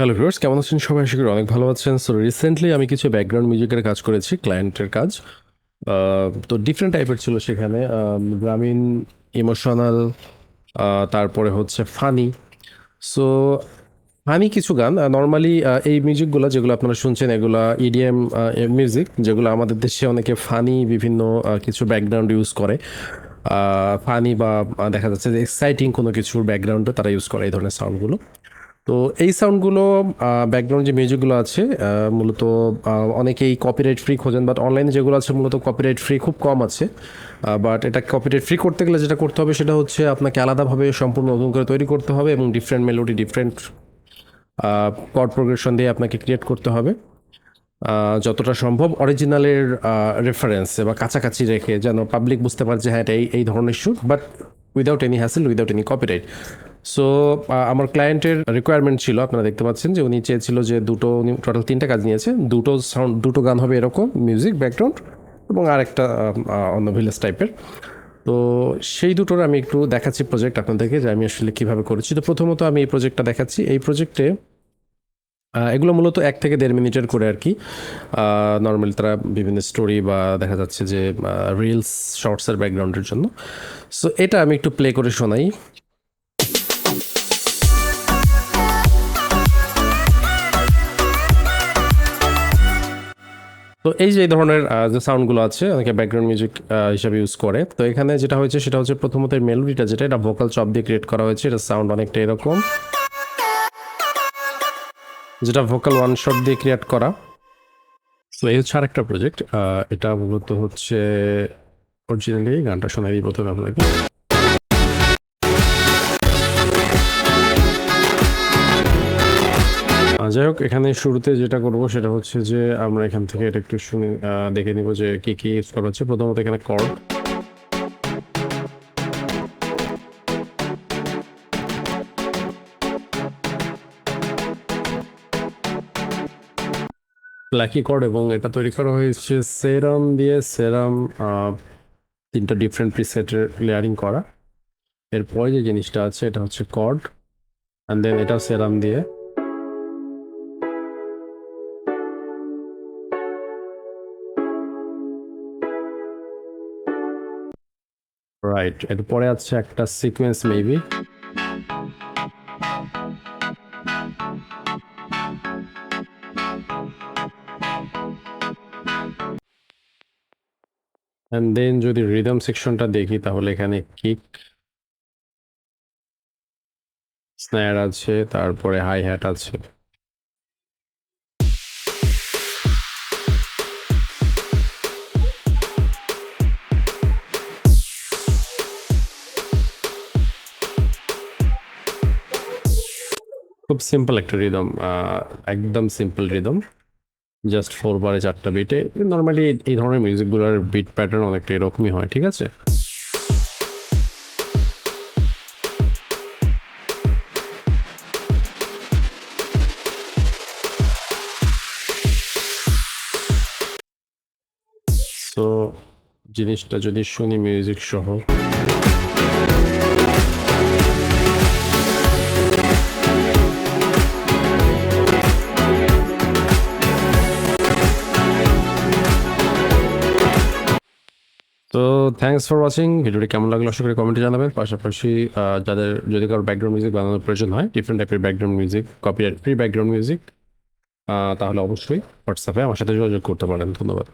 Hello viewers কেমন আছেন? সবাই আশা করি অনেক ভালো আছেন। সো রিসেন্টলি আমি কিছু ব্যাকগ্রাউন্ড মিউজিকের কাজ করেছি ক্লায়েন্টের কাজ। তো ডিফারেন্ট টাইপের ছিল সেখানে। গ্রামীণ ইমোশনাল তারপরে হচ্ছে ফানি সো ফানি কিছু গান নর্মালি এই মিউজিকগুলো যেগুলো আপনারা শুনছেন, এগুলো ইডিএম মিউজিক যেগুলো আমাদের দেশে অনেকে ফানি বিভিন্ন কিছু ব্যাকগ্রাউন্ড ইউজ করে। ফানি বা দেখা যাচ্ছে যে এক্সাইটিং কোনো কিছুর ব্যাকগ্রাউন্ডে তারা ইউজ করে এই ধরনের সাউন্ডগুলো তো এই সাউন্ডগুলো ব্যাকগ্রাউন্ড যে মিউজিকগুলো আছে মূলত অনেকেই কপিরাইট ফ্রি খোঁজেন বাট অনলাইনে যেগুলো আছে, মূলত কপিরাইট ফ্রি খুব কম আছে। বাট এটা কপিরাইট ফ্রি করতে গেলে যেটা করতে হবে, সেটা হচ্ছে আপনাকে আলাদাভাবে সম্পূর্ণ নতুন করে তৈরি করতে হবে এবং different melody different chord progression দিয়ে আপনাকে ক্রিয়েট করতে হবে। যতটা সম্ভব অরিজিনালের রেফারেন্স বা কাছাকাছি রেখে যেন পাবলিক বুঝতে পারে যে হ্যাঁ এটা এই ধরনের shoot but without any hassle without any copyright so আমার ক্লায়েন্টের রিকোয়ারমেন্ট ছিল, আপনারা দেখতে পাচ্ছেন যে উনি চেয়েছিল যে দুটো, উনি টোটাল তিনটা কাজ নিয়েছে। দুটো সাউন্ড দুটো গান হবে এরকম মিউজিক ব্যাকগ্রাউন্ড এবং আরেকটা অন্য ভিলেজ টাইপের তো সেই দুটোর আমি একটু দেখাচ্ছি প্রজেক্ট আপনাদেরকে যে আমি আসলে কীভাবে করেছি। তো প্রথমত আমি এই প্রজেক্টটা দেখাচ্ছি। এই প্রজেক্টে এগুলো মূলত এক থেকে দেড় মিনিটের করে আর কি। নর্মালি তারা বিভিন্ন স্টোরি বা দেখা যাচ্ছে যে রিলস শর্টসের ব্যাকগ্রাউন্ডের জন্য। সো এটা আমি একটু প্লে করে শোনাই। তো এই যে ধরনের যে সাউন্ডগুলো আছে, অনেকে ব্যাকগ্রাউন্ড মিউজিক হিসাবে ইউজ করে, তো এখানে যেটা হয়েছে সেটা হচ্ছে প্রথমত মেলোডিটা যেটা, এটা ভোকাল চপ দিয়ে ক্রিয়েট করা হয়েছে এটা সাউন্ড অনেকটা এরকম। যেটা ভোকাল ওয়ান শট দিয়ে ক্রিয়েট করা। তো এই হচ্ছে আরেকটা প্রজেক্ট এটা মূলত হচ্ছে অরিজিনালি গানটা শোনাই দিই প্রথমে আপনাকে যাই হোক, এখানে শুরুতে যেটা করব সেটা হচ্ছে যে আমরা এখান থেকে এটা একটু শুনে দেখে নিব যে কি কি ইউজ করা হচ্ছে। প্রথমত এখানে কর্ড ব্ল্যাকি কর্ড এবং এটা তৈরি করা হয়েছে সেরাম দিয়ে। সেরাম তিনটা ডিফারেন্ট প্রিসেটের লেয়ারিং করা। এরপরে যে জিনিসটা আছে, এটা হচ্ছে কর্ড অ্যান্ড দেন এটা সেরাম দিয়ে। রাইট এরপরে আছে একটা সিকোয়েন্স মেবি অ্যান্ড দেন যদি রিদম সেকশনটা দেখি, তাহলে এখানে কিক স্ন্যার আছে, তারপরে হাই হ্যাট আছে। খুব সিম্পল একটা রিদম একদম সিম্পল রিদম জাস্ট ফোর বারে চারটা বিটে নর্মালি এই ধরনের মিউজিকগুলোর বিট প্যাটার্ন অনেকটা এরকমই হয়, ঠিক আছে? সো জিনিসটা যদি শুনি মিউজিক সহ। তো থ্যাংকস ফর ওয়াচিং ভিডিওটি কেমন লাগল আশা করি কমেন্টে জানাবেন। পাশাপাশি যাদের, যদি কারও ব্যাকগ্রাউন্ড মিউজিক বানানোর প্রয়োজন হয় ডিফারেন্ট টাইপের background music copy free background music তাহলে অবশ্যই হোয়াটসঅ্যাপে আমার সাথে যোগাযোগ করতে পারেন। ধন্যবাদ।